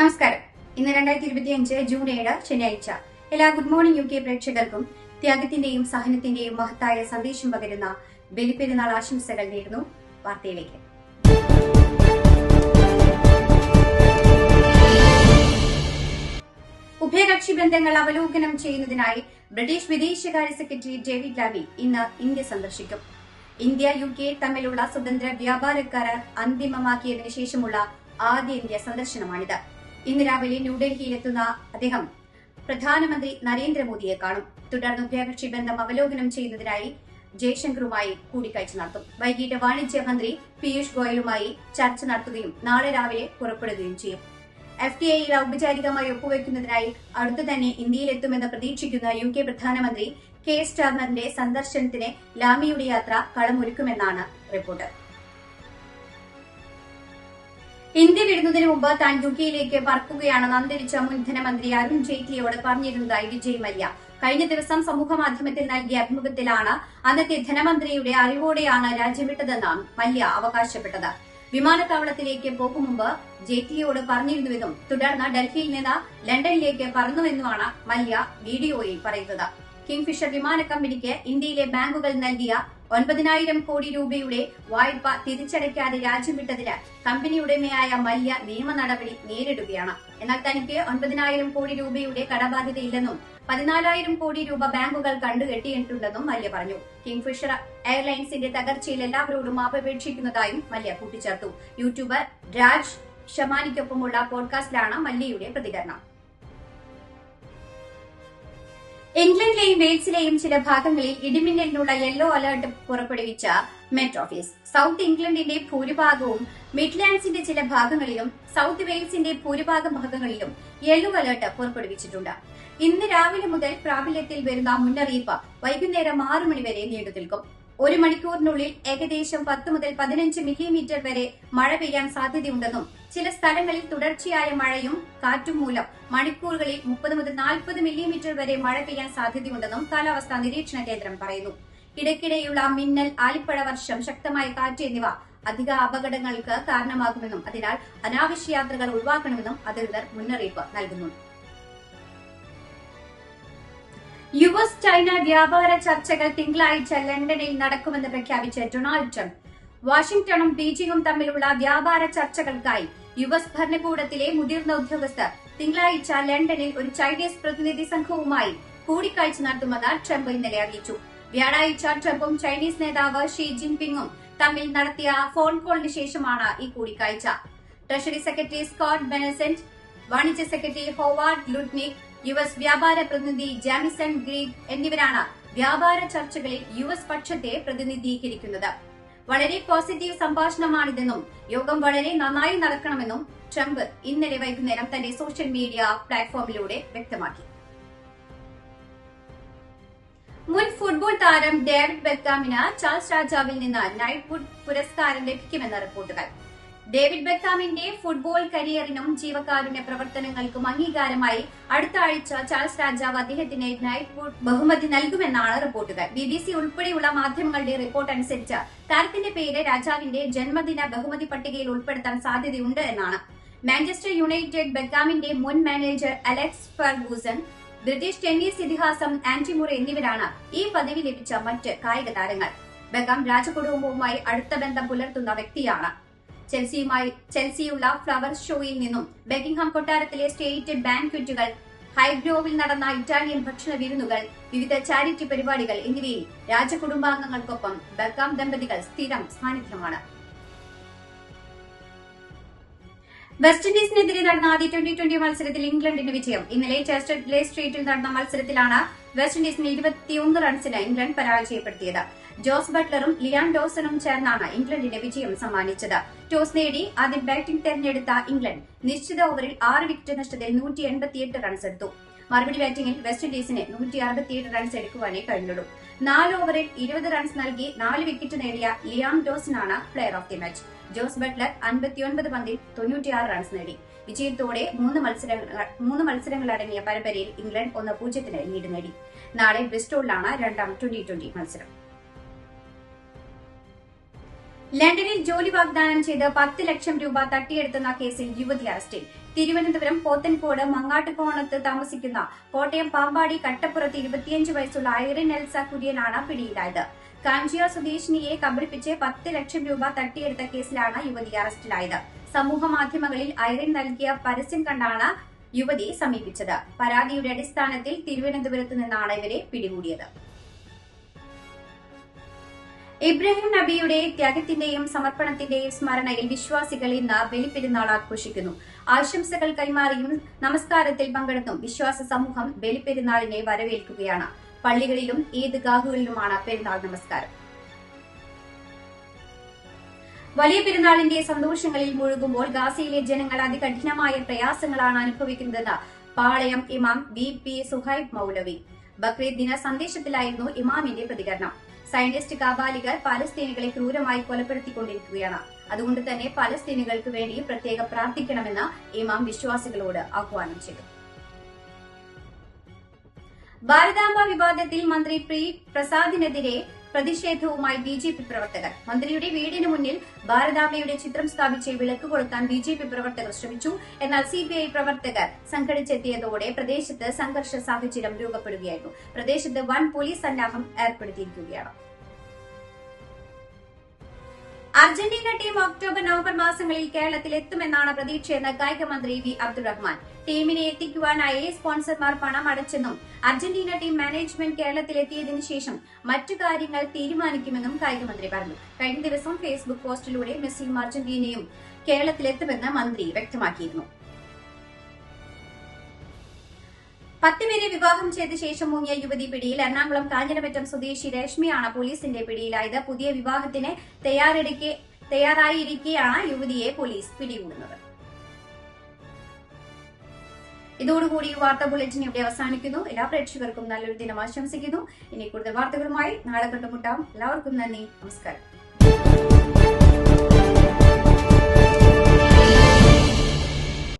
നമസ്കാരം. ഇന്ന് രണ്ടായിരത്തി ഇരുപത്തിയഞ്ച് ജൂൺ ഏഴ് ശനിയാഴ്ച. എല്ലാ ഗുഡ് മോർണിംഗ് യു കെ പ്രേക്ഷകർക്കും ത്യാഗത്തിന്റെയും സഹനത്തിന്റെയും മഹത്തായ സന്ദേശം പകരുന്ന ബലിപ്പെരുന്നാൾ ആശംസകൾ നേരുന്നു. വാർത്തയിലേക്ക്. ഉഭയകക്ഷി ബന്ധങ്ങൾ അവലോകനം ചെയ്യുന്നതിനായി ബ്രിട്ടീഷ് വിദേശകാര്യ സെക്രട്ടറി ഡേവിഡ് ലാവി ഇന്ന് ഇന്ത്യ സന്ദർശിക്കും. ഇന്ത്യ യു കെ തമ്മിലുള്ള സ്വതന്ത്ര വ്യാപാര കരാർ അന്തിമമാക്കിയതിനു ശേഷമുള്ള ആദ്യ ഇന്ത്യ സന്ദർശനമാണിത്. ഇന്ന് രാവിലെ ന്യൂഡൽഹിയിലെത്തുന്ന അദ്ദേഹം പ്രധാനമന്ത്രി നരേന്ദ്രമോദിയെ കാണും. തുടർന്ന് ഉഭയകക്ഷി ബന്ധം അവലോകനം ചെയ്യുന്നതിനായി ജയശങ്കറുമായി കൂടിക്കാഴ്ച നടത്തും. വൈകിട്ട് വാണിജ്യ മന്ത്രി പീയൂഷ് ഗോയലുമായി ചർച്ച നടത്തുകയും നാളെ രാവിലെ പുറപ്പെടുകയും ചെയ്യും. എഫ് ടി ഐയിൽ ഔപചാരികമായി ഒപ്പുവെക്കുന്നതിനായി അടുത്തു തന്നെ ഇന്ത്യയിലെത്തുമെന്ന് പ്രതീക്ഷിക്കുന്ന യു കെ പ്രധാനമന്ത്രി കെ സ്റ്റാർമറിന്റെ സന്ദർശനത്തിന് ലാമിയുടെ യാത്ര കളമൊരുക്കുമെന്നാണ് റിപ്പോർട്ട്. ഇന്ത്യ വിടുന്നതിന് മുമ്പ് താൻ ദുബിയിലേക്ക് പറക്കുകയാണെന്ന് അന്തരിച്ച മുൻ ധനമന്ത്രി അരുൺ ജെയ്റ്റ്ലിയോട് പറഞ്ഞിരുന്നതായി വിജയ് മല്യ. കഴിഞ്ഞ ദിവസം സമൂഹ മാധ്യമത്തിൽ നൽകിയ അഭിമുഖത്തിലാണ് അന്നത്തെ ധനമന്ത്രിയുടെ അറിവോടെയാണ് രാജ്യം വിട്ടതെന്നാണ് മല്യ അവകാശപ്പെട്ടത്. വിമാനത്താവളത്തിലേക്ക് പോകും മുമ്പ് ജെയ്റ്റ്ലിയോട് പറഞ്ഞിരുന്നുവെന്നും തുടർന്ന് ഡൽഹിയിൽ നിന്ന് ലണ്ടനിലേക്ക് പറന്നുവെന്നുമാണ് മല്യ വീഡിയോയിൽ പറയുന്നത്. കിങ്ഫിഷർ വിമാന കമ്പനിക്ക് ഇന്ത്യയിലെ ബാങ്കുകൾ നൽകിയ ഒൻപതിനായിരം കോടി രൂപയുടെ വായ്പ തിരിച്ചടയ്ക്കാതെ രാജ്യം വിട്ടതിന് കമ്പനിയുടമയായ മല്യ നിയമ നടപടി നേരിടുകയാണ്. എന്നാൽ തനിക്ക് ഒൻപതിനായിരം കോടി രൂപയുടെ കടബാധ്യതയില്ലെന്നും പതിനാലായിരം കോടി രൂപ ബാങ്കുകൾ കണ്ടുകെട്ടിയിട്ടുണ്ടെന്നും മല്യ പറഞ്ഞു. കിങ്ഫിഷർ എയർലൈൻസിന്റെ തകർച്ചയിൽ എല്ലാവരോടും മാപ്പപേക്ഷിക്കുന്നതായും മല്യ കൂട്ടിച്ചേർത്തു. യൂട്യൂബർ രാജ് ഷമാനിക്കൊപ്പമുള്ള പോഡ്കാസ്റ്റിലാണ് മല്യയുടെ പ്രതികരണം. ഇംഗ്ലണ്ടിലെയും വെയിൽസിലെയും ചില ഭാഗങ്ങളിൽ ഇടിമിന്നലിനുള്ള യെല്ലോ അലർട്ട് പുറപ്പെടുവിച്ച മെറ്റ് ഓഫീസ് സൗത്ത് ഇംഗ്ലണ്ടിന്റെ ഭൂരിഭാഗവും മിഡ്ലാൻഡ്സിന്റെ ചില ഭാഗങ്ങളിലും സൗത്ത് വെയിൽസിന്റെ ഭൂരിഭാഗം ഭാഗങ്ങളിലും യെല്ലോ അലർട്ട് പുറപ്പെടുവിച്ചിട്ടുണ്ട്. ഇന്ന് രാവിലെ മുതൽ പ്രാബല്യത്തിൽ വരുന്ന മുന്നറിയിപ്പ് വൈകുന്നേരം ആറു മണിവരെ നീണ്ടു നിൽക്കും. ഒരു മണിക്കൂറിനുള്ളിൽ ഏകദേശം പത്ത് മുതൽ പതിനഞ്ച് മില്ലിമീറ്റർ വരെ മഴ പെയ്യാൻ സാധ്യതയുണ്ടെന്നും ചില സ്ഥലങ്ങളിൽ തുടർച്ചയായ മഴയും കാറ്റും മൂലം മണിക്കൂറുകളിൽ മുപ്പത് മുതൽ നാൽപ്പത് മില്ലിമീറ്റർ വരെ മഴ പെയ്യാൻ സാധ്യതയുണ്ടെന്നും കാലാവസ്ഥാ നിരീക്ഷണ കേന്ദ്രം പറയുന്നു. ഇടയ്ക്കിടെയുള്ള മിന്നൽ ആലിപ്പഴ വർഷം ശക്തമായ കാറ്റ് എന്നിവ അധിക അപകടങ്ങൾക്ക് കാരണമാകുമെന്നും അതിനാൽ അനാവശ്യ യാത്രകൾ ഒഴിവാക്കണമെന്നും അധികൃതർ മുന്നറിയിപ്പ് നൽകുന്നു. യു എസ് ചൈന വ്യാപാര ചർച്ചകൾ തിങ്കളാഴ്ച ലണ്ടനിൽ നടക്കുമെന്ന് പ്രഖ്യാപിച്ച ഡൊണാൾഡ് ട്രംപ്. വാഷിംഗ്ടണും ബീജിംഗും തമ്മിലുള്ള വ്യാപാര ചർച്ചകൾക്കായി യു എസ് ഭരണകൂടത്തിലെ മുതിർന്ന ഉദ്യോഗസ്ഥർ തിങ്കളാഴ്ച ലണ്ടനിൽ ഒരു ചൈനീസ് പ്രതിനിധി സംഘവുമായി കൂടിക്കാഴ്ച നടത്തുമെന്ന് ട്രംപ് ഇന്നലെ അറിയിച്ചു. വ്യാഴാഴ്ച ട്രംപും ചൈനീസ് നേതാവ് ഷീ ജിൻപിങ്ങും തമ്മിൽ നടത്തിയ ഫോൺ കോളിന് ശേഷമാണ് ഈ കൂടിക്കാഴ്ച. ട്രഷറി സെക്രട്ടറി സ്കോട്ട് ബെനസെന്റ് വാണിജ്യ secretary Howard Lutnick U S വ്യാപാര പ്രതിനിധി ജാമിസൺ ഗ്രീഗ് എന്നിവരാണ് വ്യാപാര ചർച്ചകളിൽ യു എസ് പക്ഷത്തെ പ്രതിനിധീകരിക്കുന്നത്. വളരെ പോസിറ്റീവ് സംഭാഷണമാണിതെന്നും യോഗം വളരെ നന്നായി നടക്കണമെന്നും ട്രംപ് ഇന്നലെ വൈകുന്നേരം തന്റെ സോഷ്യൽ മീഡിയ പ്ലാറ്റ്ഫോമിലൂടെ വ്യക്തമാക്കി. മുൻ ഫുട്ബോൾ താരം ഡേവിഡ് ബെക്കാമിന് ചാൾസ് രാജാവിൽ നിന്ന് നൈറ്റ്വുഡ് പുരസ്കാരം ലഭിക്കുമെന്ന റിപ്പോർട്ടുകൾ. ഡേവിഡ് ബെക്കാമിന്റെ ഫുട്ബോൾ കരിയറിനും ജീവകാരുണ്യ പ്രവർത്തനങ്ങൾക്കും അംഗീകാരമായി അടുത്ത ആഴ്ച ചാൾസ് രാജാവ് അദ്ദേഹത്തിന് നൈറ്റ്വുഡ് ബഹുമതി നൽകുമെന്നാണ് റിപ്പോർട്ടുകൾ. ബി ബി സി ഉൾപ്പെടെയുള്ള മാധ്യമങ്ങളുടെ റിപ്പോർട്ട് അനുസരിച്ച് താരത്തിന്റെ പേര് രാജാവിന്റെ ജന്മദിന ബഹുമതി പട്ടികയിൽ ഉൾപ്പെടുത്താൻ സാധ്യതയുണ്ട് എന്നാണ്. മാഞ്ചസ്റ്റർ യുണൈറ്റഡ് ബെക്കാമിന്റെ മുൻ manager Alex Ferguson British tennis ഇതിഹാസം ആന്റിമുറി എന്നിവരാണ് ഈ പദവി ലഭിച്ച മറ്റ് കായിക താരങ്ങൾ. ബെക്കാം രാജകുടുംബവുമായി അടുത്ത ബന്ധം പുലർത്തുന്ന വ്യക്തിയാണ്. ചെൽസിയുമായി ചെൽസിയുള്ള ഫ്ലവർ ഷോയിൽ നിന്നും ബെക്കിംഗ്ഹാം കൊട്ടാരത്തിലെ സ്റ്റേറ്റ് ബാങ്ക്വറ്റുകൾ ഹൈഗ്രോവിൽ നടന്ന ഇറ്റാലിയൻ ഭക്ഷണ വിരുന്നുകൾ വിവിധ ചാരിറ്റി പരിപാടികൾ എന്നിവയിൽ രാജകുടുംബാംഗങ്ങൾക്കൊപ്പം ബെക്കാം ദമ്പതികൾ സ്ഥിരം സാന്നിധ്യമാണ്. വെസ്റ്റ് ഇൻഡീസിനെതിരെ നടന്ന ആദ്യ ട്വന്റി ട്വന്റി മത്സരത്തിൽ ഇംഗ്ലണ്ടിന് വിജയം. ഇന്നലെ ചെസ്റ്റർ ലേ സ്ട്രീറ്റിൽ നടന്ന മത്സരത്തിലാണ് വെസ്റ്റ് ഇൻഡീസിനെ ഇരുപത്തിയൊന്ന് റൺസിന് ഇംഗ്ലണ്ട് പരാജയപ്പെടുത്തിയത്. ജോസ് ബട്ട്ലറും ലിയാൻ ഡോസനും ചേർന്നാണ് ഇംഗ്ലണ്ടിന് വിജയം സമ്മാനിച്ചത്. ടോസ് നേടി ആദ്യം ബാറ്റിംഗ് തെരഞ്ഞെടുത്ത ഇംഗ്ലണ്ട് നിശ്ചിത ഓവറിൽ ആറ് വിക്കറ്റ് നഷ്ടത്തിൽ നൂറ്റി എൺപത്തിയെട്ട് റൺസ് എടുത്തു. മറുപടി ബാറ്റിംഗിൽ വെസ്റ്റ് ഇൻഡീസിന് നൂറ്റി അറുപത്തിയേഴ് റൺസ് എടുക്കുവാനേ കഴിഞ്ഞുള്ളൂ. നാല് ഓവറിൽ ഇരുപത് റൺസ് നൽകി നാല് വിക്കറ്റ് നേടിയ Liam ഡോസിനാണ് player of the match Jos Buttler അൻപത്തിയൊൻപത് പന്തിൽ തൊണ്ണൂറ്റിയാറ് റൺസ് നേടി. വിജയത്തോടെ മൂന്ന് മത്സരങ്ങൾ മൂന്ന് മത്സരങ്ങളടങ്ങിയ പരമ്പരയിൽ ഇംഗ്ലണ്ട് ഒന്ന് പൂജ്യത്തിന് ലീഡ് നേടി. നാളെ ബ്രിസ്റ്റോളിലാണ് രണ്ടാം ട്വന്റി ട്വന്റി മത്സരം. ലണ്ടനിൽ ജോലി വാഗ്ദാനം ചെയ്ത് പത്ത് ലക്ഷം രൂപ തട്ടിയെടുത്തുന്ന കേസിൽ യുവതി അറസ്റ്റിൽ. തിരുവനന്തപുരം പോത്തൻകോട് മങ്ങാട്ടുകോണത്ത് താമസിക്കുന്ന കോട്ടയം പാമ്പാടി കട്ടപ്പുറത്ത് ഇരുപത്തിയഞ്ച് വയസ്സുള്ള ഐറിൻ എൽസ കുര്യനാണ് പിടിയിലായത്. കാഞ്ചിയ സ്വദേശിനിയെ കബളിപ്പിച്ച് പത്ത് ലക്ഷം രൂപ തട്ടിയെടുത്ത കേസിലാണ് യുവതി അറസ്റ്റിലായത്. സമൂഹ മാധ്യമങ്ങളിൽ ഐറിൻ നൽകിയ പരസ്യം കണ്ടാണ് യുവതി സമീപിച്ചത്. പരാതിയുടെ അടിസ്ഥാനത്തിൽ തിരുവനന്തപുരത്ത് നിന്നാണ് ഇവരെ പിടികൂടിയത്. ഇബ്രാഹിം നബിയുടെ ത്യാഗത്തിന്റെയും സമർപ്പണത്തിന്റെയും സ്മരണയിൽ വിശ്വാസികൾ ഇന്ന് ബലിപ്പെരുന്നാൾ ആഘോഷിക്കുന്നു. ആശംസകൾ കൈമാറിയും നമസ്കാരത്തിൽ പങ്കെടുത്തും വിശ്വാസ സമൂഹം ബലിപ്പെരുന്നാളിനെ വരവേൽക്കുകയാണ്. പള്ളികളിലും ഈദ്ഗാഹുകളിലുമാണ് പെരുന്നാൾ നമസ്കാരം. വലിയ പെരുന്നാളിന്റെ സന്തോഷങ്ങളിൽ മുഴുകുമ്പോൾ ഗാസയിലെ ജനങ്ങൾ അതികഠിനമായ പ്രയാസങ്ങളാണ് അനുഭവിക്കുന്നതെന്ന് പാളയം ഇമാം വി പി സുഹൈബ് മൗലവി. ബക്രീദ് ദിന സന്ദേശത്തിലായിരുന്നു ഇമാമിന്റെ പ്രതികരണം. സയന്റിസ്റ്റ് കാബാലികൾ പലസ്തീനികളെ ക്രൂരമായി കൊലപ്പെടുത്തിക്കൊണ്ടിരിക്കുകയാണ്. അതുകൊണ്ട് തന്നെ പലസ്തീനികൾക്ക് വേണ്ടി പ്രത്യേകം പ്രാർത്ഥിക്കണമെന്ന് ഇമാം വിശ്വാസികളോട് ആഹ്വാനം ചെയ്തു. ഭാരതാംബ വിവാദത്തിൽ മന്ത്രി പ്രി പ്രസാദിനെതിരെ പ്രതിഷേധവുമായി ബി ജെ പി പ്രവർത്തകർ. മന്ത്രിയുടെ വീടിന് മുന്നിൽ ഭാരതാംബയുടെ ചിത്രം സ്ഥാപിച്ച് വിളക്ക് കൊളുത്താൻ ബി ജെ പി പ്രവർത്തകർ ശ്രമിച്ചു. എന്നാൽ സി പി ഐ പ്രവർത്തകർ സംഘടിച്ചെത്തിയതോടെ പ്രദേശത്ത് സംഘർഷ സാഹചര്യം രൂപപ്പെടുകയായിരുന്നു. പ്രദേശത്ത് വൻ പോലീസ് സന്നാഹം ഏർപ്പെടുത്തിയിരിക്കുകയാണ്. അർജന്റീന ടീം ഒക്ടോബർ നവംബർ മാസങ്ങളിൽ കേരളത്തിൽ എത്തുമെന്നാണ് പ്രതീക്ഷയെന്ന് കായിക മന്ത്രി വി അബ്ദുറഹ്മാൻ. ടീമിനെ എത്തിക്കുവാനായി സ്പോൺസർമാർ പണം അടച്ചെന്നും അർജന്റീന ടീം മാനേജ്മെന്റ് കേരളത്തിലെത്തിയതിനു ശേഷം മറ്റു കാര്യങ്ങൾ തീരുമാനിക്കുമെന്നും കായിക മന്ത്രി പറഞ്ഞു. കഴിഞ്ഞ ദിവസം ഫേസ്ബുക്ക് പോസ്റ്റിലൂടെ മെസ്സിയും അർജന്റീനയും കേരളത്തിലെത്തുമെന്ന് മന്ത്രി വ്യക്തമാക്കിയിരുന്നു. പത്തുപേരെ വിവാഹം ചെയ്ത ശേഷം മുങ്ങിയ യുവതി പിടിയിൽ എറണാകുളം കാഞ്ഞിരമറ്റം സ്വദേശി രശ്മിയാണ് പോലീസിന്റെ പിടിയിലായത്. പുതിയ വിവാഹത്തിന് തയ്യാറെടുക്കെ തയ്യാറായിരിക്കെയാണ് യുവതിയെ പോലീസ് പിടികൂടുന്നത്. ഇതോടുകൂടി വാർത്താ ബുള്ളറ്റിൻ ഇവിടെ അവസാനിക്കുന്നു. എല്ലാ പ്രേക്ഷകർക്കും നല്ലൊരു ദിനം ആശംസിക്കുന്നു. ഇനി കൂടുതൽ വാർത്തകളുമായി നാളെ കണ്ടുമുട്ടാം എല്ലാവർക്കും നന്ദി. നമസ്കാരം.